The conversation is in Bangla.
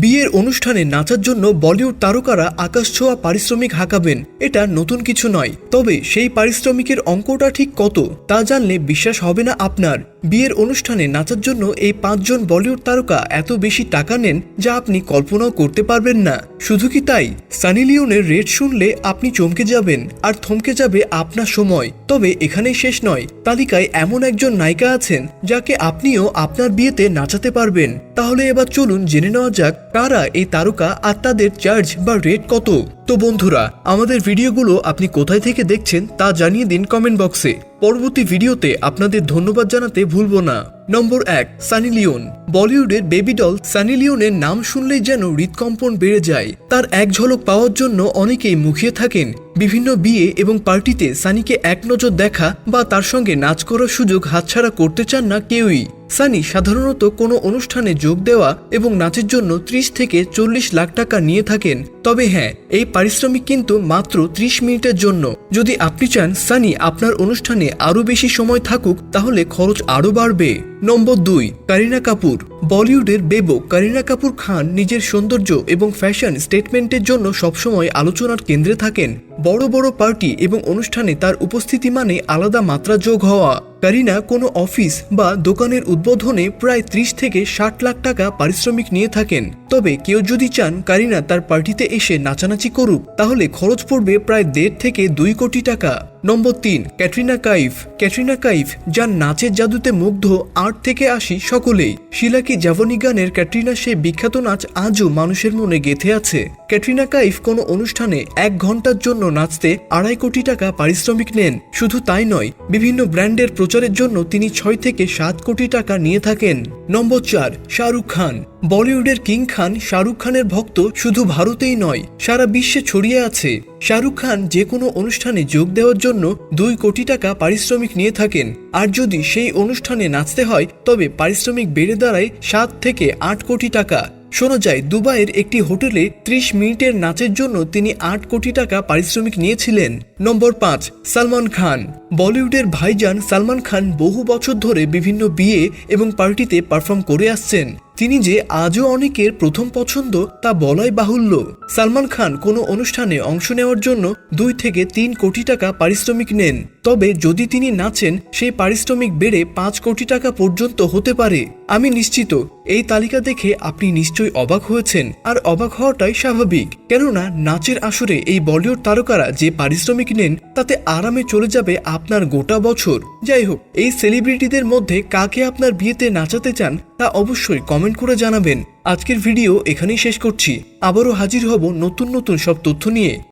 বিয়ের অনুষ্ঠানে নাচার জন্য বলিউড তারকারা আকাশ ছোঁয়া পারিশ্রমিক হাঁকাবেন। এটা নতুন কিছু নয়। তবে সেই পারিশ্রমিকের অঙ্কটা ঠিক কত, তা জানলে বিশ্বাস হবে না আপনার। বিয়ের অনুষ্ঠানে নাচার জন্য এই পাঁচজন বলিউড তারকা এত বেশি টাকা নেন যা আপনি কল্পনাও করতে পারবেন না। শুধু কি তাই? সানি লিওনের রেট শুনলে আপনি চমকে যাবেন আর থমকে যাবে আপনার সময়। তবে এখানেই শেষ নয়। তালিকায় এমন একজন নায়িকা আছেন যাকে আপনিও আপনার বিয়েতে নাচাতে পারবেন। তাহলে এবার চলুন জেনে নেওয়া যাক কারা এই তারকা আর তাদের চার্জ বা রেট কত? তো বন্ধুরা, আমাদের ভিডিওগুলো আপনি কোথায় থেকে দেখছেন তা জানিয়ে দিন কমেন্ট বক্সে পরবর্তী ভিডিওতে আপনাদের ধন্যবাদ জানাতে ভুলবো না। নম্বর এক, সানি লিওন। বলিউডের বেবি ডল সানি লিওনের নাম শুনলেই যেন হৃদকম্পন বেড়ে যায়। তার এক ঝলক পাওয়ার জন্য অনেকেই মুখিয়ে থাকেন। বিভিন্ন বিয়ে এবং পার্টিতে সানিকে এক নজর দেখা বা তার সঙ্গে নাচ করার সুযোগ হাতছাড়া করতে চান না কেউই। সানি সাধারণত কোনো অনুষ্ঠানে যোগ দেওয়া এবং নাচের জন্য ত্রিশ থেকে চল্লিশ লাখ টাকা নিয়ে থাকেন। তবে হ্যাঁ এই পারিশ্রমিক কিন্তু মাত্র ত্রিশ মিনিটের জন্য। যদি আপনি চান সানি আপনার অনুষ্ঠানে আরও বেশি সময় থাকুক, তাহলে খরচ আরও বাড়বে। নম্বর দুই, কারিনা কাপুর। বলিউডের বেবো কারিনা কাপুর খান নিজের সৌন্দর্য এবং ফ্যাশন স্টেটমেন্টের জন্য সবসময় আলোচনার কেন্দ্রে থাকেন। বড় বড় পার্টি এবং অনুষ্ঠানে তার উপস্থিতি মানে আলাদা মাত্রা যোগ হওয়া। কারিনা কোনো অফিস বা দোকানের উদ্বোধনে প্রায় ত্রিশ থেকে ষাট লাখ টাকা পারিশ্রমিক নিয়ে থাকেন। তবে কেউ যদি চান কারিনা তার পার্টিতে এসে নাচানাচি করুক, তাহলে খরচ পড়বে প্রায় দেড় থেকে দুই কোটি টাকা। নম্বর তিন, ক্যাটরিনা কাইফ। ক্যাটরিনা কাইফ, যার নাচের জাদুতে মুগ্ধ আট থেকে আশি সকলেই। শিলাকি জাভনি গানের ক্যাটরিনা সে বিখ্যাত নাচ আজও মানুষের মনে গেঁথে আছে। ক্যাটরিনা কাইফ কোনো অনুষ্ঠানে এক ঘণ্টার জন্য নাচতে আড়াই কোটি টাকা পারিশ্রমিক নেন। শুধু তাই নয়, বিভিন্ন ব্র্যান্ডের প্রচারের জন্য তিনি ছয় থেকে সাত কোটি টাকা নিয়ে থাকেন। নম্বর চার, শাহরুখ খান। বলিউডের কিং খান, শাহরুখ খানের ভক্ত শুধু ভারতেই নয়, সারা বিশ্বে ছড়িয়ে আছে। শাহরুখ খান যে কোনো অনুষ্ঠানে যোগ দেওয়ার জন্য দুই কোটি টাকা পারিশ্রমিক নিয়ে থাকেন। আর যদি সেই অনুষ্ঠানে নাচতে হয়, তবে পারিশ্রমিক বেড়ে দাঁড়ায় সাত থেকে আট কোটি টাকা। শোনা যায়, দুবাইয়ের একটি হোটেলে ত্রিশ মিনিটের নাচের জন্য তিনি আট কোটি টাকা পারিশ্রমিক নিয়েছিলেন। নম্বর পাঁচ, সালমান খান। বলিউডের ভাইজান সালমান খান বহু বছর ধরে বিভিন্ন বিয়ে এবং পার্টিতে পারফর্ম করে আসছেন। তিনি যে আজও অনেকের প্রথম পছন্দ তা বলাই বাহুল্য। সালমান খান কোনো অনুষ্ঠানে অংশ নেওয়ার জন্য দুই থেকে তিন কোটি টাকা পারিশ্রমিক নেন। তবে যদি তিনি নাচেন সেই পারিশ্রমিক বেড়ে পাঁচ কোটি টাকা পর্যন্ত হতে পারে। আমি নিশ্চিত, এই তালিকা দেখে আপনি নিশ্চয়ই অবাক হয়েছেন, আর অবাক হওয়াটাই স্বাভাবিক। কেননা, নাচের আসরে এই বলিউড তারকারা যে পারিশ্রমিক নেন, তাতে আরামে চলে যাবে আপনার গোটা বছর। যাই হোক, এই সেলিব্রিটিদের মধ্যে কাকে আপনার বিয়েতে নাচাতে চান, তা অবশ্যই কমেন্ট করে জানাবেন। আজকের ভিডিও এখানেই শেষ করছি। আবারও হাজির হব নতুন নতুন সব তথ্য নিয়ে।